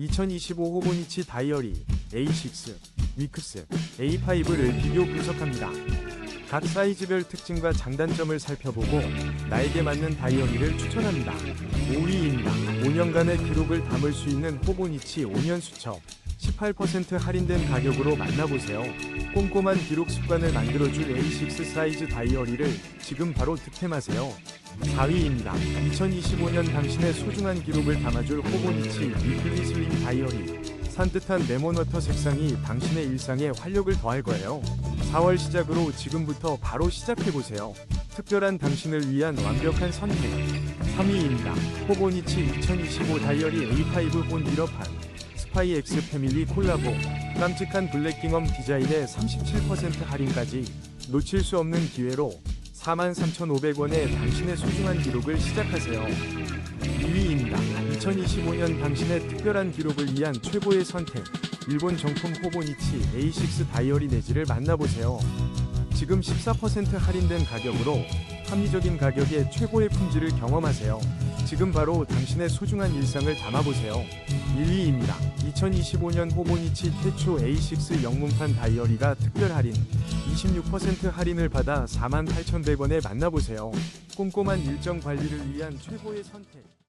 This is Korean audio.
2025 호보니치 다이어리 A6, 위크스, A5를 비교 분석합니다. 각 사이즈별 특징과 장단점을 살펴보고 나에게 맞는 다이어리를 추천합니다. 5위입니다. 5년간의 기록을 담을 수 있는 호보니치 5년 수첩. 18% 할인된 가격으로 만나보세요. 꼼꼼한 기록 습관을 만들어줄 A6 사이즈 다이어리를 지금 바로 득템하세요. 4위입니다. 2025년 당신의 소중한 기록을 담아줄 호보니치 위클리 슬림 다이어리. 산뜻한 레몬워터 색상이 당신의 일상에 활력을 더할 거예요. 4월 시작으로 지금부터 바로 시작해보세요. 특별한 당신을 위한 완벽한 선택. 3위입니다. 호보니치 2025 다이어리 A5 본 일어판. 스파이 X 패밀리 콜라보. 깜찍한 블랙킹엄 디자인에 37% 할인까지 놓칠 수 없는 기회로 43,500원에 당신의 소중한 기록을 시작하세요. 2위입니다. 2025년 당신의 특별한 기록을 위한 최고의 선택. 일본 정품 호보니치 A6 다이어리 내지를 만나보세요. 지금 14% 할인된 가격으로 합리적인 가격에 최고의 품질을 경험하세요. 지금 바로 당신의 소중한 일상을 담아보세요. 1위입니다. 2025년 호보니치 태초 A6 영문판 다이어리가 특별 할인 26% 할인을 받아 48,100원에 만나보세요. 꼼꼼한 일정 관리를 위한 최고의 선택.